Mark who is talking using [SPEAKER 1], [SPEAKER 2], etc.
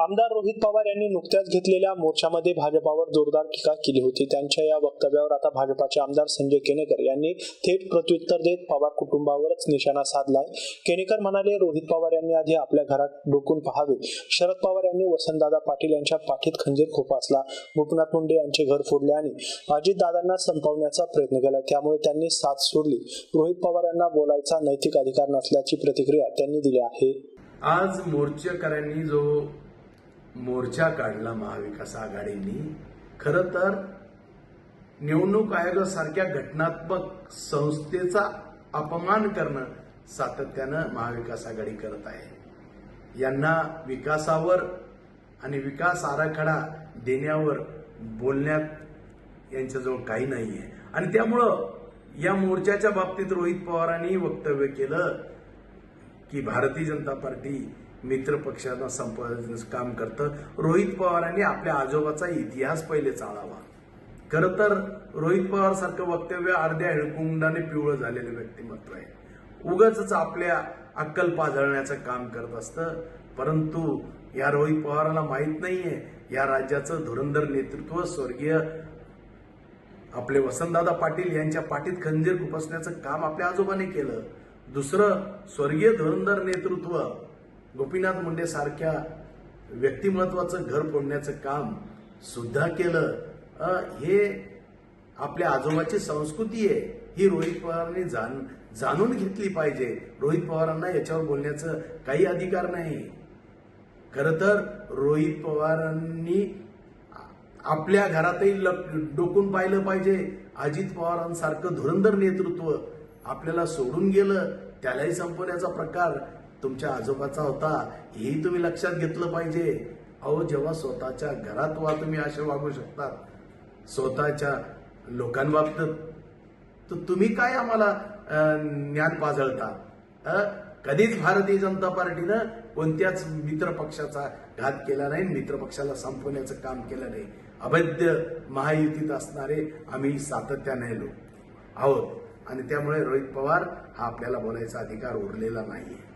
[SPEAKER 1] आमदार रोहित पवार यांनी नुकत्याच घेतलेल्या मोर्चामध्ये भाजपावर जोरदार टीका केली होती. त्यांच्या या वक्तव्यावर आता भाजपाचे आमदार संजय केनेकर यांनी थेट प्रत्युत्तर देत पवार कुटुंबावरच निशाणा साधलाय. केनेकर म्हणाले रोहित पवार यांनी आधी आपल्या घरात डोकून पहावे. शरद पवार यांनी वसंतदादा पाटील यांच्या पाठीत खंजीर खोपासला. गोपीनाथ मुंडे यांचे घर फोडले आणि अजितदादांना संपवण्याचा प्रयत्न केला. त्यामुळे त्यांनी साथ सोडली. रोहित पवार यांना बोलायचा नैतिक अधिकार नसल्याची प्रतिक्रिया त्यांनी दिली आहे.
[SPEAKER 2] आज मोर्चेकऱ्यांनी जो मोर्चा काढला महाविकास आघाडींनी. खरं तर निवडणूक आयोगासारख्या घटनात्मक संस्थेचा अपमान करणं सातत्यानं महाविकास आघाडी करत आहे. यांना विकासावर आणि विकास आराखडा देण्यावर बोलण्यात यांच्याजवळ काही नाही आहे आणि त्यामुळं या मोर्चाच्या बाबतीत रोहित पवारांनी वक्तव्य केलं की भारतीय जनता पार्टी मित्र पक्षांना संपवण्याचं काम करतं. रोहित पवारांनी आपल्या आजोबाचा इतिहास पहिले चाळावा. खरं तर रोहित पवार सारखं वक्तव्य अर्ध्या हिळकुंडाने पिवळं झालेलं व्यक्तिमत्व आहे. उगच आपल्या अक्कल पाजळण्याचं काम करत असतं. परंतु या रोहित पवाराला माहीत नाहीये या राज्याचं धुरंधर नेतृत्व स्वर्गीय आपले वसंतदादा पाटील यांच्या पाठीत खंजीर खुपसण्याचं काम आपल्या आजोबाने केलं. दुसरं स्वर्गीय धुरंधर नेतृत्व गोपीनाथ मुंडे सारख्या व्यक्तिमत्वाचं घर फोडण्याचं काम सुद्धा केलं. हे आपल्या आजोबाची संस्कृती आहे. ही रोहित पवारांनी जाण जाणून घेतली पाहिजे. रोहित पवारांना याच्यावर बोलण्याचं काही अधिकार नाही. खरं तर रोहित पवारांनी आपल्या घरातही लप- डोकून पाहिलं पाहिजे. अजित पवारांसारखं धुरंधर नेतृत्व आपल्याला सोडून गेलं. त्यालाही संपवण्याचा प्रकार तुमच्या आजोबाचा होता हेही तुम्ही लक्षात घेतलं पाहिजे. अहो जेव्हा स्वतःच्या घरात वा तुम्ही असे वागू शकतात स्वतःच्या लोकांबाबतीत तर तुम्ही काय आम्हाला ज्ञान पाजळता? कधीच भारतीय जनता पार्टीनं कोणत्याच मित्र पक्षाचा घात केला नाही मित्र पक्षाला संपवण्याचं काम केलं नाही. अवैध महायुतीत असणारे आम्ही सातत्याने लोक आहोत. आणि त्यामुळे रोहित पवार हा आपल्याला बोलायचा अधिकार उरलेला नाहीये.